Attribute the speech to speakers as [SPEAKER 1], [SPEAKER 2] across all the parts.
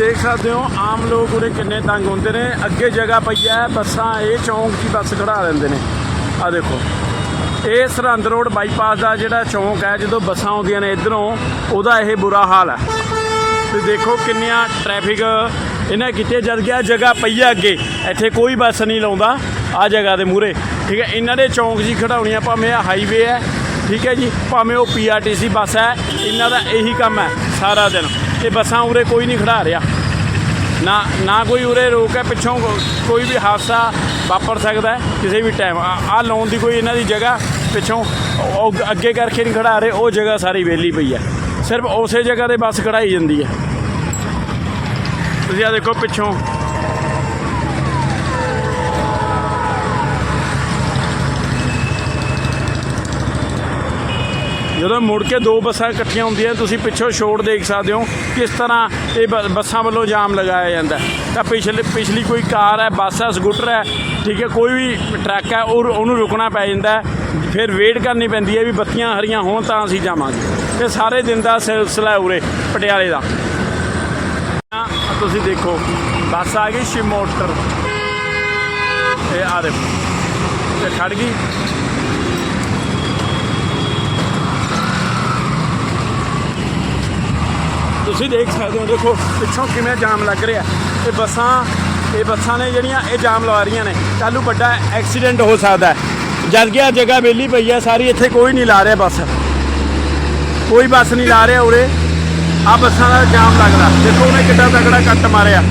[SPEAKER 1] ਦੇਖ ਸਕਦੇ ਹੋ, ਆਮ ਲੋਕ ਉਰੇ ਕਿੰਨੇ ਤੰਗ ਹੁੰਦੇ ਨੇ। ਅੱਗੇ ਜਗ੍ਹਾ ਪਈ ਹੈ, ਬੱਸਾਂ ਇਹ ਚੌਂਕ 'ਚ ਬੱਸ ਖੜਾ ਲੈਂਦੇ ਨੇ। ਆ ਦੇਖੋ, ਇਹ ਸਰਹੰਦ ਰੋਡ ਬਾਈਪਾਸ ਦਾ ਜਿਹੜਾ ਚੌਂਕ ਹੈ, ਜਦੋਂ ਬੱਸਾਂ ਆਉਂਦੀਆਂ ਨੇ ਇਧਰੋਂ, ਉਹਦਾ ਇਹ ਬੁਰਾ ਹਾਲ ਹੈ। ਤੇ ਦੇਖੋ ਕਿੰਨੀਆਂ ਟ੍ਰੈਫਿਕ, ਇਹਨਾਂ ਕਿਤੇ ਜਦ ਗਿਆ, ਜਗ੍ਹਾ ਪਈ ਹੈ ਅੱਗੇ। ਇੱਥੇ ਕੋਈ ਬੱਸ ਨਹੀਂ ਲਾਉਂਦਾ ਆ ਜਗ੍ਹਾ ਦੇ ਮੂਹਰੇ। ਠੀਕ ਹੈ, ਇਹਨਾਂ ਦੇ ਚੌਂਕ ਜੀ ਖੜਾਉਣੀਆਂ ਭਾਵੇਂ ਆ ਹਾਈਵੇ ਹੈ, ਠੀਕ ਹੈ ਜੀ, ਭਾਵੇਂ ਉਹ ਪੀਆਰਟੀਸੀ ਬੱਸ ਹੈ, ਇਹਨਾਂ ਦਾ ਇਹੀ ਕੰਮ ਹੈ ਸਾਰਾ ਦਿਨ। ਕਿ ਬੱਸਾਂ ਉਰੇ ਕੋਈ ਨਹੀਂ ਖੜਾ ਰਿਹਾ। ਨਾ ਨਾ ਕੋਈ ਉਰੇ ਰੋਕ ਹੈ, ਪਿੱਛੋਂ ਕੋਈ ਵੀ ਹਾਦਸਾ ਵਾਪਰ ਸਕਦਾ ਹੈ, ਕਿਸੇ ਵੀ ਟਾਈਮ ਆ ਲਾਉਣ ਦੀ ਕੋਈ ਇਹਨਾਂ ਦੀ ਜਗ੍ਹਾ ਪਿੱਛੋਂ ਅੱਗੇ ਕਰਕੇ ਨਹੀਂ ਖੜਾ ਰਹੇ, ਉਹ ਜਗ੍ਹਾ ਸਾਰੀ ਵਿਹਲੀ ਪਈ ਹੈ। ਸਿਰਫ ਉਸੇ ਜਗ੍ਹਾ ਤੇ ਬੱਸ ਖੜਾਈ ਜਾਂਦੀ ਹੈ। ਤੁਸੀਂ ਆ ਦੇਖੋ ਪਿੱਛੋਂ ਜਦੋਂ ਮੁੜ ਕੇ ਦੋ ਬੱਸਾਂ ਇਕੱਠੀਆਂ ਹੁੰਦੀਆਂ, ਤੁਸੀਂ ਪਿੱਛੋਂ ਛੋੜ ਦੇਖ ਸਕਦੇ ਹੋ ਕਿਸ ਤਰ੍ਹਾਂ ਇਹ ਬ- ਬੱਸਾਂ ਵੱਲੋਂ ਜਾਮ ਲਗਾਇਆ ਜਾਂਦਾ ਤਾਂ ਪਿਛਲੇ, ਪਿਛਲੀ ਕੋਈ ਕਾਰ ਹੈ, ਬੱਸ ਹੈ, ਸਕੂਟਰ ਹੈ, ਠੀਕ ਹੈ, ਕੋਈ ਵੀ ਟਰੱਕ ਹੈ, ਉਹ ਉਹਨੂੰ ਰੁਕਣਾ ਪੈ ਜਾਂਦਾ ਫਿਰ ਵੇਟ ਕਰਨੀ ਪੈਂਦੀ ਹੈ ਵੀ ਬੱਤੀਆਂ ਹਰੀਆਂ ਹੋਣ ਤਾਂ ਅਸੀਂ ਜਾਵਾਂਗੇ। ਇਹ ਸਾਰੇ ਦਿਨ ਦਾ ਸਿਲਸਿਲਾ ਉਰੇ, ਪਟਿਆਲੇ ਦਾ। ਤੁਸੀਂ ਦੇਖੋ, ਬੱਸ ਆ ਗਈ ਸ਼ਿਮੋਟਰ ਇਹ ਆ ਦੇਖੋ, ਇਹ ਖੜ ਗਈ। ਤੁਸੀਂ ਦੇਖ ਸਕਦੇ ਹੋ, ਦੇਖੋ ਪਿੱਛੋਂ ਕਿਵੇਂ ਜਾਮ ਲੱਗ ਰਿਹਾ। ਇਹ ਬੱਸਾਂ ਇਹ ਬੱਸਾਂ ਨੇ ਜਿਹੜੀਆਂ, ਇਹ ਜਾਮ ਲਵਾ ਰਹੀਆਂ ਨੇ। ਕੱਲੂ ਵੱਡਾ ਐਕਸੀਡੈਂਟ ਹੋ ਸਕਦਾ ਹੈ। ਜਦ ਕਿ ਆ ਜਗ੍ਹਾ ਵਿਹਲੀ ਪਈ ਆ ਸਾਰੀ ਇੱਥੇ ਕੋਈ ਨਹੀਂ ਲਾ ਰਿਹਾ ਬੱਸ। ਕੋਈ ਬੱਸ ਨਹੀਂ ਲਾ ਰਿਹਾ ਉਰੇ। ਆ ਬੱਸਾਂ ਦਾ ਜਾਮ ਲੱਗਦਾ। ਦੇਖੋ ਉਹਨੇ ਕਿੱਡਾ ਤਗੜਾ ਕੱਟ ਮਾਰਿਆ।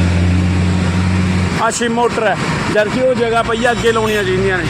[SPEAKER 1] ਆ ਸ਼ਿਮ ਮੋਟਰ ਹੈ। ਜਦ ਕਿ ਉਹ ਜਗ੍ਹਾ ਪਈ ਆ ਅੱਗੇ ਲਾਉਣੀਆਂ ਚਾਹੀਦੀਆਂ ਨੇ।